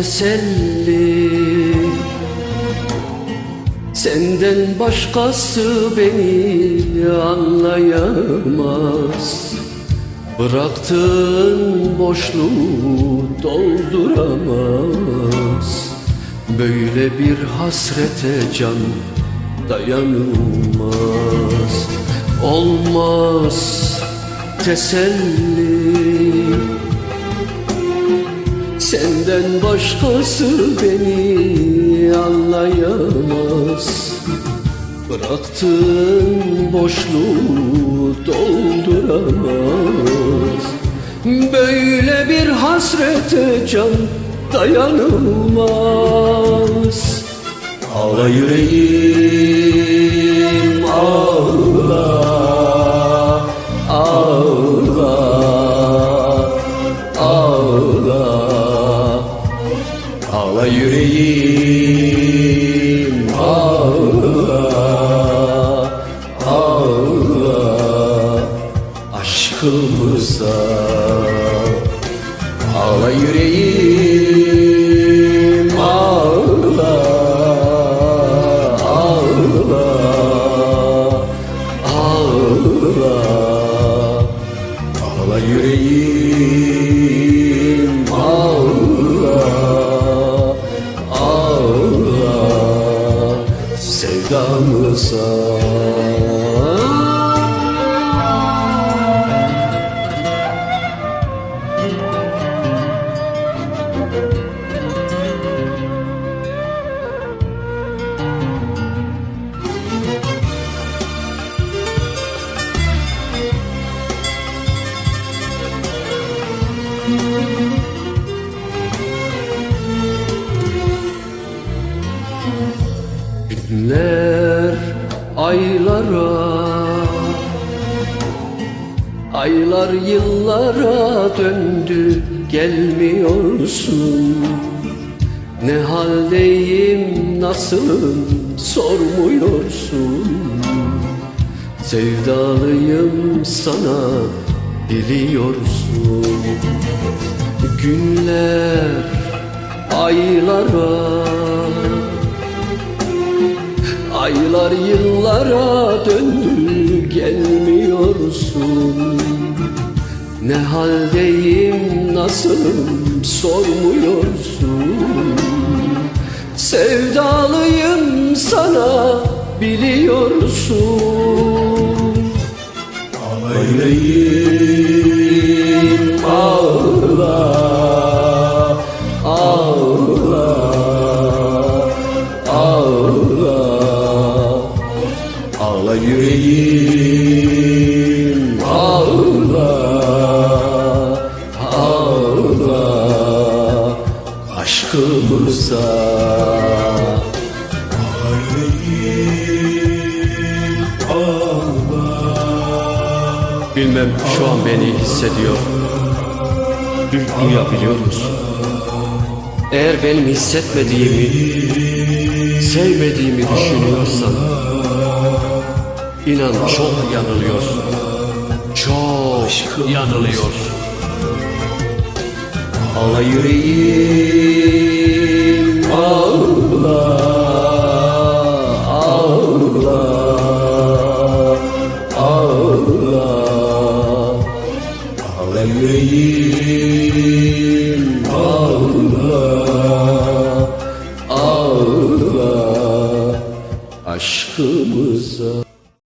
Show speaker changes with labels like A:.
A: teselli. Senden başkası beni anlayamaz. Bıraktığın boşluğu dolduramaz. Böyle bir hasrete can dayanılmaz. Olmaz teselli Senden başkası beni anlayamaz. Bıraktığın boşluğu dolduramaz. Böyle bir hasrete can dayanılmaz. Ağla yüreğim aşkımıza. Ağla yüreğim sevdamıza Günler aylara Aylar yıllara döndü gelmiyorsun. Ne haldeyim nasılım sormuyorsun. Sevdalıyım sana biliyorsun. Günler aylara Aylar yıllara döndü gelmiyorsun. Ne haldeyim nasılım sormuyorsun. Sevdalıyım sana biliyorsun. Ağla Bilmem şu an beni hissediyor. Du- Duyabiliyor musun? Eğer benim hissetmediğimi Sevmediğimi düşünüyorsan İnan çok yanılıyorsun. Çok yanılıyorsun. Ağla yüreğim Ağla Ağla Aşkımıza